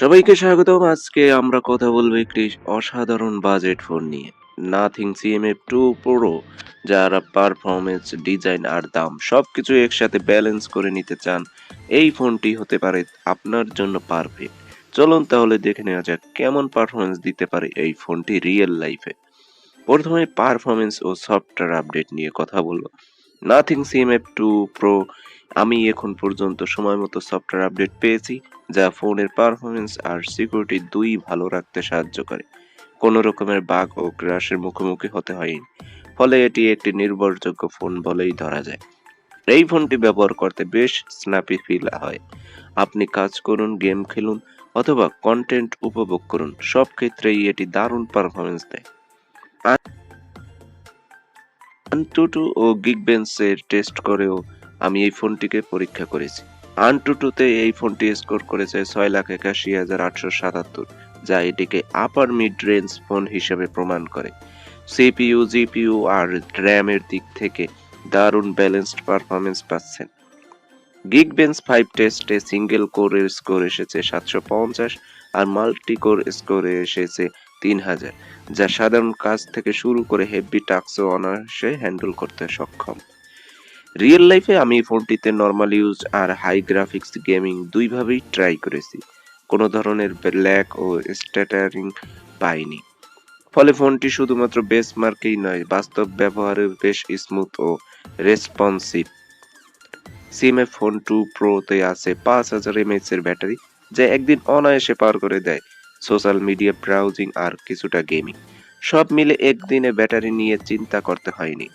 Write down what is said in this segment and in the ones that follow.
সবাইকে স্বাগতম। আজকে আমরা কথা বলব একটি অসাধারণ বাজেট ফোন নিয়ে। নাথিং সিএমএফ টু প্রো যারা পারফরমেন্স ডিজাইন আর দাম সবকিছু একসাথে ব্যালেন্স করে নিতে চান, এই ফোনটি হতে পারে আপনার জন্য পারফেক্ট চলুন তাহলে দেখে নেওয়া যাক কেমন পারফরমেন্স দিতে পারে এই ফোনটি রিয়েল লাইফে প্রথমে পারফরমেন্স ও সফটওয়্যার আপডেট নিয়ে কথা বলব। নাথিং সিএমএফ টু প্রো আমি এখন পর্যন্ত সময় মতো সফটওয়্যার আপডেট পেয়েছি, যা ফোনের পারফরমেন্স আর সিকিউরিটি দুই ভালো রাখতে সাহায্য করে। কোনো রকমের বাগ ও ক্র্যাশের মুখোমুখি হতে হয়নি, ফলে এটি একটি নির্ভরযোগ্য ফোন বলেই ধরা যায়। এই ফোনটি ব্যবহার করতে বেশ স্ন্যাপি ফিল হয়। আপনি কাজ করুন গেম খেলুন, অথবা কন্টেন্ট উপভোগ করুন, সব ক্ষেত্রেই এটি দারুণ পারফরমেন্স দেয়। আনটুটু ও গিগবেন্সের টেস্ট করেও আমি এই ফোনটিকে পরীক্ষা করেছি। আনটুটুতে এই ফোনটি স্কোর করেছে ছয় লাখ একাশি হাজার আটশো সাতাত্তর, যা এটিকে আপার মিড রেঞ্জ ফোন হিসেবে প্রমাণ করে। সিপিইউ, জিপিইউ আর র্যামের দিক থেকে দারুণ ব্যালেন্সড পারফরমেন্স পাচ্ছেন। গিগবেন্স ফাইভ টেস্টে সিঙ্গেল কোরের স্কোর এসেছে সাতশো পঞ্চাশ আর মাল্টি কোর স্কোরে এসেছে তিন হাজার, যা সাধারণ কাজ থেকে শুরু করে হেভি টাস্কও অনায়াসে হ্যান্ডেল করতে সক্ষম। রিয়েল লাইফে আমি ফোনটিতে নর্মাল ইউজ আর হাই গ্রাফিক্স গেমিং দুইভাবেই ট্রাই করেছি। কোনো ধরনের ল্যাক ও স্ট্যাটারিং পাইনি। ফলে ফোনটি শুধুমাত্র বেস মার্কেই নয়, বাস্তব ব্যবহারে বেশ স্মুথ ও রেসপন্সিভ সিমে ফোন টু প্রোতে আছে পাঁচ হাজার এমএইচ এর ব্যাটারি, যা একদিন অনায়াসে পার করে দেয় সোশ্যাল মিডিয়া ব্রাউজিং আর কিছুটা গেমিং সব মিলে একদিনে ব্যাটারি নিয়ে চিন্তা করতে হয়নি।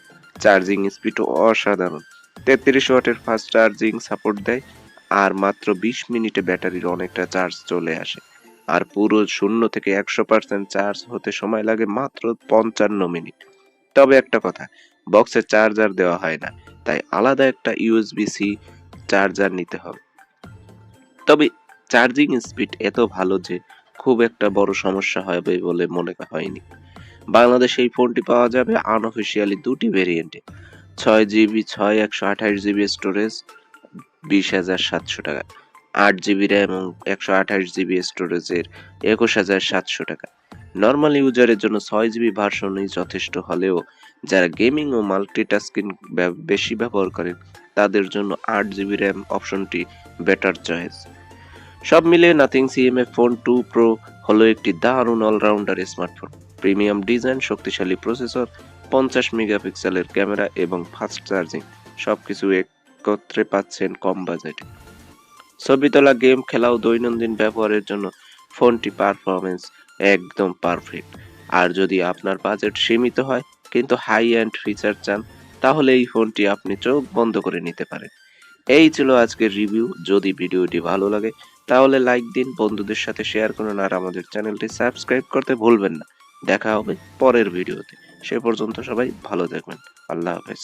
চার্জিং স্পিডও অসাধারণ। তেত্রিশ ওয়াটের ফাস্ট চার্জিং সাপোর্ট দেয়, আর মাত্র বিশ মিনিটে ব্যাটারির অনেকটা চার্জ চলে আসে। আর পুরো শূন্য থেকে একশো পার্সেন্ট চার্জ হতে সময় লাগে মাত্র পঞ্চান্ন মিনিট। তবে একটা কথা বক্সে চার্জার দেওয়া হয় না, তাই আলাদা একটা ইউএসবি সি চার্জার নিতে হবে। তবে চার্জিং স্পিড এত ভালো যে খুব একটা বড় সমস্যা হবে বলে মনে হয়নি। বাংলাদেশে এই ফোনটি পাওয়া যাবে আনঅফিসিয়ালি দুটি ভেরিয়েন্টে। ছয় জিবি ছয় একশো আঠাশ জিবি স্টোরেজ বিশ হাজার সাতশো টাকা। আট জিবি র্যাম এবং একশো আঠাশ জিবি স্টোরেজের একুশ হাজার সাতশো টাকা। নর্মাল ইউজারের জন্য ছয় জিবি ভার্সনই যথেষ্ট হলেও যারা গেমিং ও মাল্টিটাস্কিং বেশি ব্যবহার করেন, তাদের জন্য আট জিবি র্যাম অপশনটি বেটার চয়েস সব মিলিয়ে Nothing CMF phone two pro হলো একটি দারুণ অলরাউন্ডার স্মার্টফোন প্রিমিয়াম ডিজাইন, শক্তিশালী প্রসেসর, পঞ্চাশ মেগাপিক্সেলের ক্যামেরা এবং ফাস্ট চার্জিং, সবকিছু একত্রে পাচ্ছেন কম বাজেটে। ছবি তোলা, গেম খেলা ও দৈনন্দিন ব্যবহারের জন্য ফোনটি পারফরমেন্স একদম পারফেক্ট আর যদি আপনার বাজেট সীমিত হয়, কিন্তু হাই অ্যান্ড ফিচার চান, তাহলে এই ফোনটি আপনি চোখ বন্ধ করে নিতে পারেন। এই ছিল আজকের রিভিউ যদি ভিডিওটি ভালো লাগে, তাহলে লাইক দিন, বন্ধুদের সাথে শেয়ার করুন, আর আমাদের চ্যানেলটি সাবস্ক্রাইব করতে ভুলবেন না। দেখা হবে পরের ভিডিওতে। সে পর্যন্ত সবাই ভালো থাকবেন। আল্লাহ হাফেজ।